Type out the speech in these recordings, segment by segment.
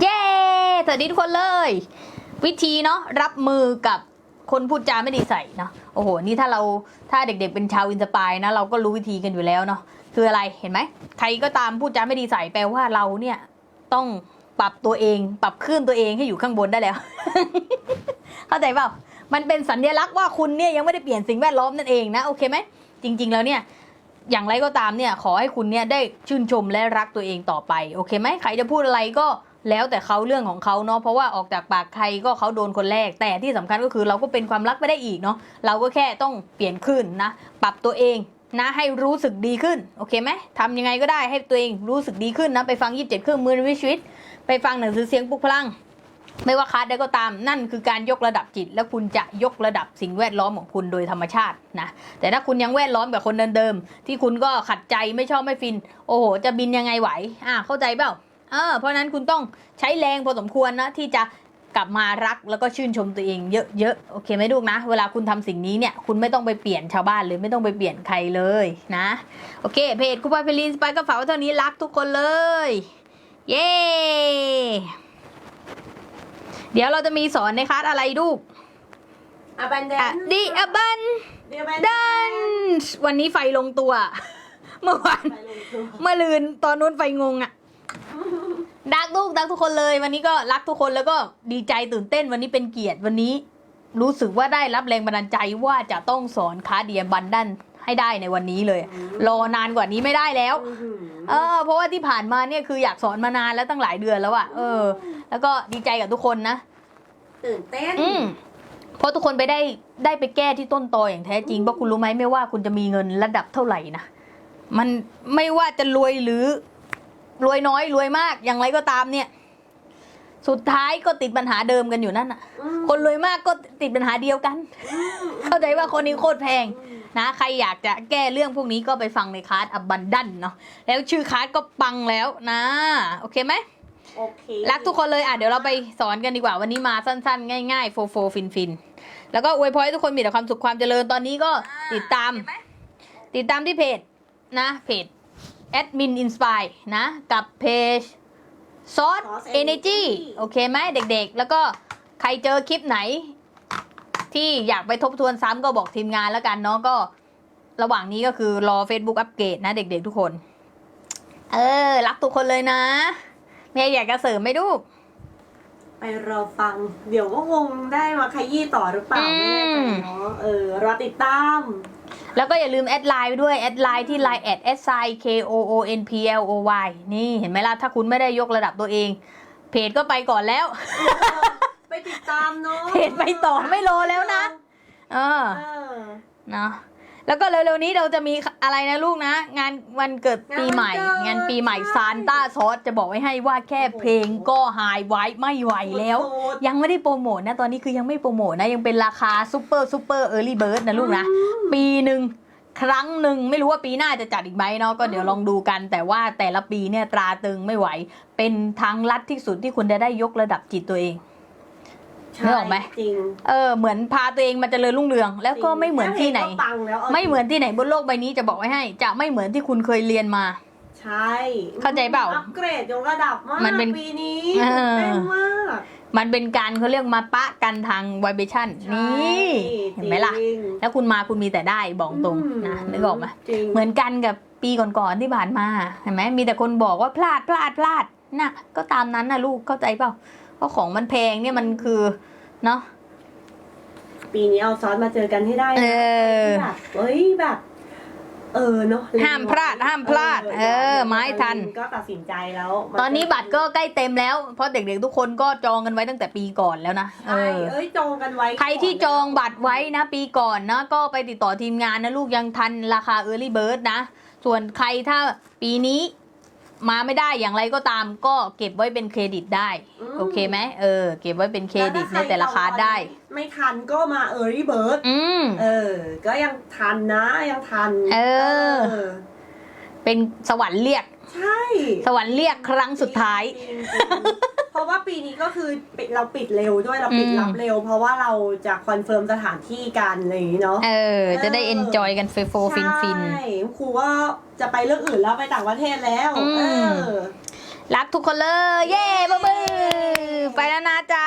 เย้สวัสดีทุกคนเลย วิธีเนาะรับมือกับคนพูดจาไม่ดีใส่เนาะโอ้โห นี่ถ้าเราถ้าเด็กๆเป็นชาวอินสปายนะ เราก็รู้วิธีกันอยู่แล้วเนาะคืออะไรเห็นไหมใครก็ตามพูดจาไม่ดีใส่แปลว่าเราเนี่ยต้องปรับตัวเอง ปรับขึ้นตัวเองให้อยู่ข้างบนได้แล้ว เข้าใจเปล่ามันเป็นสัญลักษณ์ว่าคุณเนี่ยยังไม่ได้เปลี่ยนสิ่งแวดล้อมนั่นเองนะโอเคไหมจริง ๆ แล้วเนี่ยอย่างไรก็ตามเนี่ยขอให้คุณเนี่ยได้ชื่นชมและรักตัวเองต่อไปโอเคไหมใครจะพูดอะไรก็ แล้วแต่เขาเรื่องของเขาเนาะเพราะว่าออกจากปากใครก็เขาโดนคนแรก แต่ที่สำคัญก็คือเราก็เป็นความรักไม่ได้อีกเนาะเราก็แค่ต้องเปลี่ยนขึ้นนะ ปรับตัวเองนะให้รู้สึกดีขึ้น โอเคไหมทำยังไงก็ได้ให้ตัวเองรู้สึกดีขึ้นนะ ไปฟังยีิบเจ็ดครื่องมือในชีวิต ไปฟังหนังสือเสียงปลุกพลัง ไม่ว่าคาสใดก็ตามนั่นคือการยกระดับจิต และคุณจะยกระดับสิ่งแวดล้อมของคุณโดยธรรมชาตินะ แต่ถ้าคุณยังแวดล้อมแบบคนเดิมๆที่คุณก็ขัดใจไม่ชอบไม่ฟิน โอ้โห จะบินยังไงไหวอ่าเข้าใจเปล่า เออเพราะฉะนั้นคุณต้องใช้แรงพอสมควรนะที่จะกลับมารักแล้วก็ชื่นชมตัวเองเยอะๆโอเคไหมลูกนะ เวลาคุณทำสิ่งนี้เนี่ยคุณไม่ต้องไปเปลี่ยนชาวบ้านเลยไม่ต้องไปเปลี่ยนใครเลยนะ โอเค เพจคูปาเพลินสไปก็ฝากไว้เท่านี้รักทุกคนเลย เย้เดี๋ยวเราจะมีสอนในคลาสอะไรลูกอบันเดอะนดีอบันเดียบันดันวันนี้ไฟลงตัว เมื่อวานไปลงตัวเมื่อลืนตอนนู้นไฟงงอะ ดักลูกดักทุกคนเลย วันนี้ก็รักทุกคนแล้วก็ดีใจตื่นเต้นวันนี้เป็นเกียรติวันนี้ รู้สึกว่าได้รับแรงบันดาลใจว่าจะต้องสอนคาเดียบันดันให้ได้ในวันนี้เลย รอนานกว่านี้ไม่ได้แล้วอื้อหือเออ เพราะว่าที่ผ่านมาเนี่ยคืออยากสอนมานานแล้วตั้งหลายเดือนแล้วอะเออ แล้วก็ดีใจกับทุกคนนะ ตื่นเต้น อืมเพราะทุกคนไปได้ได้ไปแก้ที่ต้นตออย่างแท้จริงเพราะคุณรู้ไหมไม่ว่าคุณจะมีเงินระดับเท่าไหร่นะ มันไม่ว่าจะรวยหรือ รวยน้อยรวยมากอย่างไรก็ตามเนี่ย สุดท้ายก็ติดปัญหาเดิมกันอยู่นั่นน่ะอืมคนรวยมากก็ติดปัญหาเดียวกัน เข้าใจว่าคนนี้โคตรแพงนะใครอยากจะแก้เรื่องพวกนี้ก็ไปฟังในคลาสอบันดันเนาะแล้วชื่อคลาสก็ปังแล้วนะ โอเคไหมโอเครักทุกคนเลยอะเดี๋ยวเราไปสอนกันดีกว่าวันนี้มาสั้นๆ ง่ายๆโฟโฟฟินฟินแล้วก็อวยพรให้ทุกคนมีแต่ความสุขความเจริญตอนนี้ก็ติดตาม ติดตามที่เพจนะเพจ admin inspire นะ กับเพจ Source Energy โอเคไหมเด็กๆ แล้วก็ใครเจอคลิปไหน ที่อยากไปทบทวนซ้ำก็บอกทีมงานแล้วกันเนาะก็ ระหว่างนี้ก็คือรอ Facebook อัปเกรดนะเด็กๆทุกคน เออ รักทุกคนเลยนะเมียอยากจะเสริมไหมลูก ไปรอฟัง เดี๋ยวก็คงได้มาขยี้ต่อหรือเปล่าอืไม่แน่ใจม เนาะเออรอติดตาม แล้วก็อย่าลืมแอดไลน์ไปด้วย แอดไลน์ที่ Line แอด s i k o o n p l o y นี่เห็นไหมล่ะ ถ้าคุณไม่ได้ยกระดับตัวเอง เพจก็ไปก่อนแล้ว ไปติดตามเนาะเพจไปต่อไม่รอแล้วนะ เออเออเนาะ แล้วก็เร็วๆนี้เราจะมีอะไรนะลูกนะ งานวันเกิดปีใหม่ งานปีใหม่ซานต้าซอสจะบอกไว้ให้ว่าแค่เพลงก็หายไว้ไม่ไหวแล้ว ยังไม่ได้โปรโมทนะตอนนี้คือยังไม่โปรโมทนะยังเป็นราคาซูเปอร์ซูเปอร์เออร์ลี่เบิร์ดนะลูกนะ ปีหนึ่งครั้งหนึ่งไม่รู้ว่าปีหน้าจะจัดอีกไหมเนาะก็เดี๋ยวลองดูกัน แต่ว่าแต่ละปีเนี่ยตราตึงไม่ไหว เป็นทางลัดที่สุดที่คุณจะได้ยกระดับจิตตัวเองใช่ นึกออกไหมจริงเออเหมือนพาตัวเองมาเจริญรุ่งเรือง แล้วก็ไม่เหมือนที่ไหน แค่เพลงก็ปังแล้วาไม่เหมือนที่ไหนบนโลกใบนี้จะบอกไว้ให้ จะไม่เหมือนที่คุณเคยเรียนมา ใช่เข้าใจเปล่าอัปเกรดยกระดับมากมันเป็นปีนี้เออตื่นเต้นมาก มันเป็นการเขาเรียกมาปะกันทางไวเบชั่นนี่เห็นไหมล่ะ จริงแล้วคุณมาคุณมีแต่ได้บอกตรงนะนึกออกไหมจริงเหมือนกันกับปีก่อนๆที่ผ่านมาเห็นไหมมีแต่คนบอกว่าพลาดพลาดพลาดน่ะก็ตามนั้นนะลูกเข้าใจเปล่าเพ ราะของมันแพงเนี่ยมันคือเนาะ ปีนี้เอาซอสมาเจอกันให้ได้นะเออ แบบเฮ้ยแบบ เออเนาะห้ามพลาดห้ามพลาด เออ ไม้ทัน ก็ตัดสินใจแล้วมาตอนนี้บัตรก็ใกล้เต็มแล้ว เพราะเด็กๆทุกคนก็จองกันไว้ตั้งแต่ปีก่อนแล้วนะเอใช่อ เอ้ยจองกันไว้ใครที่จองบัตรไว้นะปีก่อนนะ ก็ไปติดต่อทีมงานนะ ลูกยังทันราคา Early Bird นะ ส่วนใครถ้าปีนี้มาไม่ได้อย่างไรก็ตามก็เก็บไว้เป็นเครดิตได้ม โอเคไหมเออ เก็บไว้เป็นเครดิตในล้วถ้าแต่ละคลาสได้ ไม่ทันก็มาเออรี่เบิร์ดอืมเออ ก็ยังทันนะยังทัน เออเออเป็นสวรรค์เรียก ใช่ สวรรค์เรียกครั้งสุดท้ายจริงๆเพราะว่าปีนี้ก็คือปิดเราปิดเร็วด้วยเราปิดอืมรับเร็ว เพราะว่าเราจะคอนเฟิร์มสถานที่กันอะไรอย่างนี้เนาะเออ จะได้เอนจอยกันเฟโฟฟินฟินใช่ครูก็จะไปเรื่องอื่นแล้วไปต่างประเทศแล้วอืมเออรักทุกคนเลย เย้บ๊ายบาย ไปแล้วนะจ๊ะ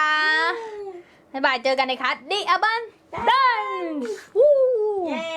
บ๊ายบายเจอกันในคัสดีอับันดันวู้ เย้